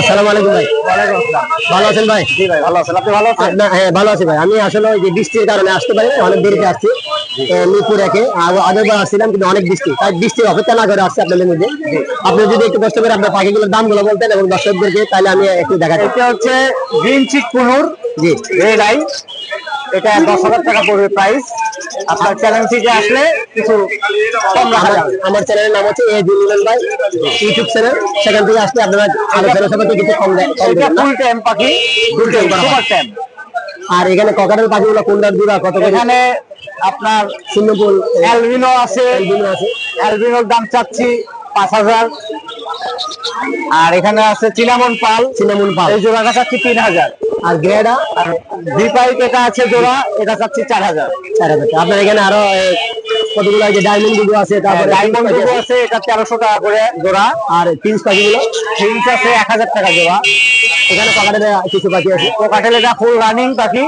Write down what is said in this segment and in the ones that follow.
আসসালামু আলাইকুম ভাই। ভালো আছেন ভাই? জি ভাই ভালো আছেন। আপনি ভালো আছেন? আপনার- হ্যাঁ ভালো আছি ভাই। আমি আসলে ওই যে বৃষ্টির কারণে আসতে পারি অনেক দেরিতে আসছি। মিরপুর একে। আগেরবার আসছিলাম কিন্তু অনেক বৃষ্টি। তাই বৃষ্টির অপেক্ষা না করে আসছি আপনাদের মধ্যে। আপনি যদি একটু কষ্ট করে আপনার পাখিগুলোর দামগুলো বলতেন এবং দর্শকদেরকে তাহলে আমি একটু দেখাতে এটা হচ্ছে গ্রিন চিক কুনুর জি। রেড আই এটা দশ হাজার টাকা পড়বে প্রাইস আপনার চ্যানেল থেকে আসলে কিছু কম রাখা যাবে। আমার চ্যানেলের নাম হচ্ছে এ জুলিয়ান ভাই। ইউটিউব চ্যানেল সেখান থেকে আসলে আপনারা আলোচনা সবাইকে কিছু কম দেয়? ফুল টাইম পাখি সুপার টাইম আর এখানে ককাটেল পাখিগুলো কোনটার দুরা কত এখানে আপনার সুন্দরপুর অ্যালবিনো আছে। অ্যালবিনো আছে। অ্যালবিনোর দাম চাচ্ছি পাঁচ হাজার। আর এখানে আছে চিনামন পাল। সিনামুন পাল। এই জোড়াটা চাচ্ছি তিন হাজার। আর গ্রেডা আর ভিপাইট এটা আছে জোড়া? এটা চাচ্ছি চার হাজার। চার হাজার। আপনার এখানে আরও কতগুলো যে ডায়মন্ডগুলো আছে তারপরে ডায়মন্ড পাখি আছে এটা তেরোশো টাকা করে জোড়া। আর পিন্স পাখিগুলো ফিন্স আছে এক হাজার টাকা জোড়া। এখানে ককাটের কিছু পাখি আছে। কোকাটেল এটা ফুল রানিং পাখি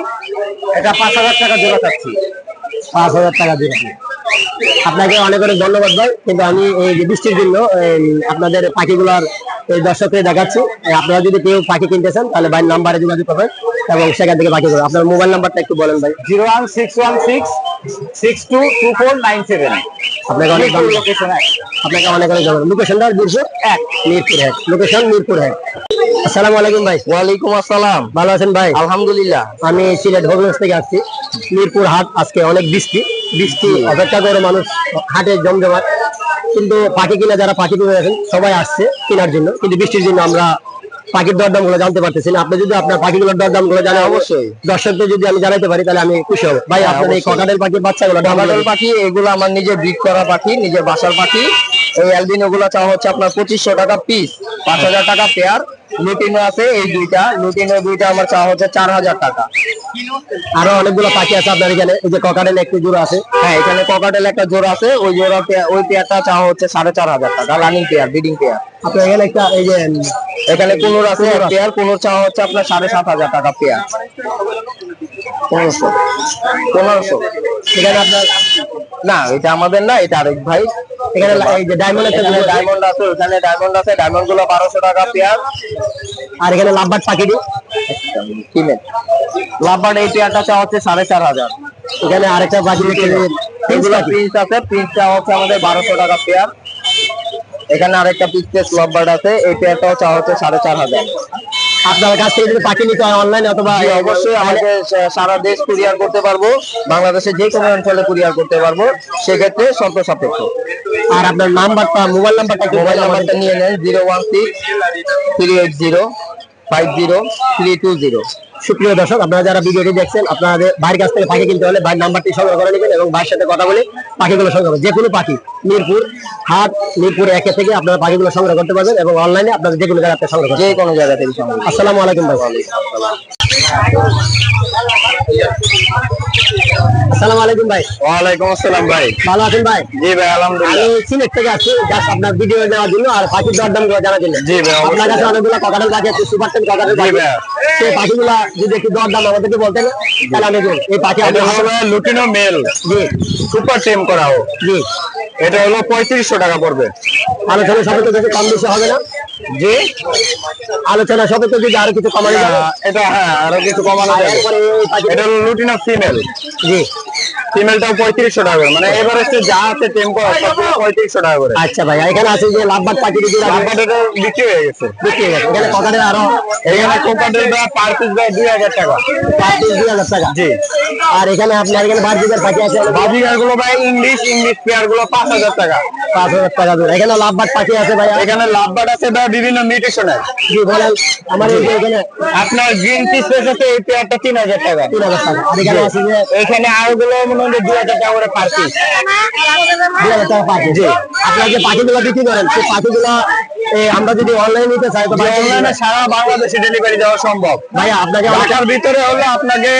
এটা পাঁচ হাজার টাকা জোড়া চাচ্ছি। পাঁচ হাজার টাকা দিয়ে আপনাকে অনেক অনেক ধন্যবাদ ভাই। কিন্তু আমি এই বৃষ্টির জন্য আপনাদের পাখিগুলোর এই দর্শককে দেখাচ্ছি। আপনারা যদি কেউ পাখি কিনতে চান, তাহলে ভাই নাম্বারে যোগাযোগ করবেন এবং সেখান থেকে পাখি করবেন আপনার মোবাইল নাম্বারটা একটু বলেন ভাই। Zero one six one six six two two four nine seven আপনাকে অনেক ধন্যবাদ। লোকেশন আপনাকে অনেক অনেক ধন্যবাদ। লোকেশনটা মিরপুর এক। মিরপুর এক। লোকেশন মিরপুর এক। আসসালামু আলাইকুম ভাই। ওয়ালাইকুম আসসালাম। ভালো আছেন ভাই? আলহামদুলিল্লাহ। আমি সিলেট থেকে আসছি। মিরপুর হাট আজকে অনেক বৃষ্টি। বৃষ্টি। অপেক্ষা করে মানুষ হাটে জমজমাট। কিন্তু পাখি কিনা যারা পাখি কিনে আছেন সবাই আসছে কেনার জন্য। কিন্তু বৃষ্টির জন্য আমরা পাখির দরদামগুলো জানতে পারতেছি না। আপনি যদি আপনার পাখিগুলোর দরদামগুলো জানেন অবশ্যই। দর্শকদের যদি আমি জানাতে পারি তাহলে আমি খুশি হব। ভাই আপনার এই ককাটেল পাখির বাচ্চাগুলো দাম কামাডল পাখি এগুলো আমার নিজের ব্রিড করা পাখি নিজের বাসার পাখি। এই অ্যালবিনো গুলো চাওয়া হচ্ছে আপনার পঁচিশশো টাকা পিস পাঁচ হাজার টাকা পেয়ার লুটিনো আছে এই দুইটা লুটিনো দুইটা আমার চাওয়া হচ্ছে চার হাজার টাকা। আরও অনেকগুলো পাখি আছে আপনার এখানে। এই যে ককাটেল একটু জোড়া আছে। হ্যাঁ এখানে ককাটেল একটা জোড়া আছে। ওই জোড়া পেয়ার ওই পেয়ারটা চাওয়া হচ্ছে সাড়ে চার হাজার টাকা রানিং পেয়ার ব্রিডিং পেয়ার আপনার এখানে একটা এই যে এখানে কুনুর আছে পেয়ার কুনুর চাওয়া হচ্ছে আপনার সাড়ে সাত হাজার টাকা পেয়ার। পনেরোশো। পনেরোশো। এখানে আপনার না এটা আমাদের না এটা আরেক ভাই। এখানে এই যে ডায়মন্ড আছে। ডায়মন্ড আছে ওখানে ডায়মন্ড আছে ডায়মন্ডগুলো বারোশো টাকা পেয়ার। আর এখানে লাভবাট পাখিটি কিনে। লাভবার্ড এই পেয়ারটা চাওয়া হচ্ছে সাড়ে চার হাজার। এখানে আরেকটা পাখি এগুলো পাখি। আছে প্রিন্স হচ্ছে আমাদের বারোশো টাকা পেয়ার। এখানে আরেকটা পিসেস লাভবার্ড আছে এই পেয়ারটাও চাওয়া হচ্ছে সাড়ে চার হাজার। আপনার কাছ থেকে যদি পাখি নিতে হয় অনলাইনে অথবা অবশ্যই আমাকে সারা দেশ কুরিয়ার করতে পারব বাংলাদেশের যে কোনো অঞ্চলে কুরিয়ার করতে পারব সেক্ষেত্রে শর্ত সাপেক্ষ আর আপনার নাম্বারটা মোবাইল নাম্বারটা মোবাইল নাম্বারটা নিয়ে নেন zero one six three eight zero five zero three two zero সুপ্রিয় দর্শক আপনারা যারা ভিডিওটি দেখছেন আপনাদের ভাইয়ের কাছ থেকে পাখি কিনতে হলে ভাইয়ের নাম্বারটি সংগ্রহ করে নেবেন এবং ভাইয়ের সাথে কথা বলে পাখিগুলো সংগ্রহ যে কোনো পাখি মিরপুর হাট মিরপুর একে থেকে আপনারা পাখিগুলো সংগ্রহ করতে পারবেন এবং অনলাইনে আপনাদের যে কোনো জায়গাতে সংগ্রহ যে কোনো জায়গা থেকে আসসালামু আলাইকুম ভাই। আসসালামু আলাইকুম ভাই। ওয়ালাইকুম আসসালাম ভাই। ভালো আছেন ভাই? জি ভাই আলহামদুলিল্লাহ। আমি সিলেট থেকে আসছি জাস্ট আপনার ভিডিও নেওয়ার জন্য আর পাখির দরদামগুলো জানার জন্য। জি ভাই, আপনার কাছে অনেকগুলো ককাটেল পাখি আছে সুপার টেন ককাটেল পাখি সেই পাখিগুলা যদি একটু দরদাম আমাদেরকে বলতেন তাহলে আমি এই পাখি হলো লুটিনো মেল। জি। সুপার টেম করা হোক। জি। এটা হলো পঁয়ত্রিশশো টাকা পড়বে। আলোচনা যদি কম বেশি হবে না। জি? আলোচনা সাপেক্ষে যদি আরও কিছু কমানো যাবে এটা হ্যাঁ আরও কিছু কমানো যাবে। এটা হলো লুটিনো ফিমেল জি। ফিমেলটাও পঁয়ত্রিশশো টাকা করে। মানে এভারেস্টে যা আছে টেম করা পঁয়ত্রিশশো টাকা করে। আচ্ছা ভাই এখানে আছে যে লাভবাদ পাখি এটা বিক্রি হয়ে গেছে। বিক্রি হয়ে গেছে। এখানে আরও? এখানে কোকাটের পার পিস দুই হাজার টাকা। পাঁচ পিস দুই হাজার টাকা? জি। আর এখানে আপনার এখানে বার্জিকের পাখি আছে? বাজিগারগুলো ভাই ইংলিশ ইংলিশ পেয়ারগুলো পাঁচ হাজার টাকা। পাঁচ হাজার টাকা দূর। এখানে লাভবাদ পাখি আছে ভাই? এখানে লাভবার্ড আছে বিভিন্ন মিউটেশনের জি বলেন। আমার এখানে আপনার গ্রিন পিস আছে এই পেয়ারটা তিন হাজার টাকা। তিন হাজার টাকা। আর এখানে আছে এখানে আরও গুলো দুই হাজার টাকা করে পার পিস দুই হাজার টাকা পাখি জি। আপনার যে পাখিগুলো বিক্রি করেন সেই পাখিগুলো আমরা যদি অনলাইনে নিতে চাই তো অনলাইনে সারা বাংলাদেশে ডেলিভারি দেওয়া সম্ভব। ভাইয়া আপনাকে ঢাকার ভিতরে হলে আপনাকে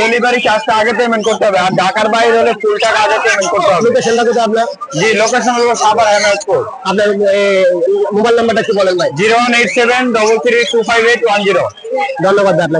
ডেলিভারি চার্জটা আগে পেমেন্ট করতে হবে আর ঢাকার বাইরে হলে ফুল টাকা আগে পেমেন্ট করতে হবে। লোকেশনটা যদি আপনার? জি লোকেশন হলো সাভার এমএসপুর আপনার মোবাইল নাম্বারটা একটু বলেন ভাই। Zero one eight seven double three two five eight one zero ধন্যবাদ আপনাকে।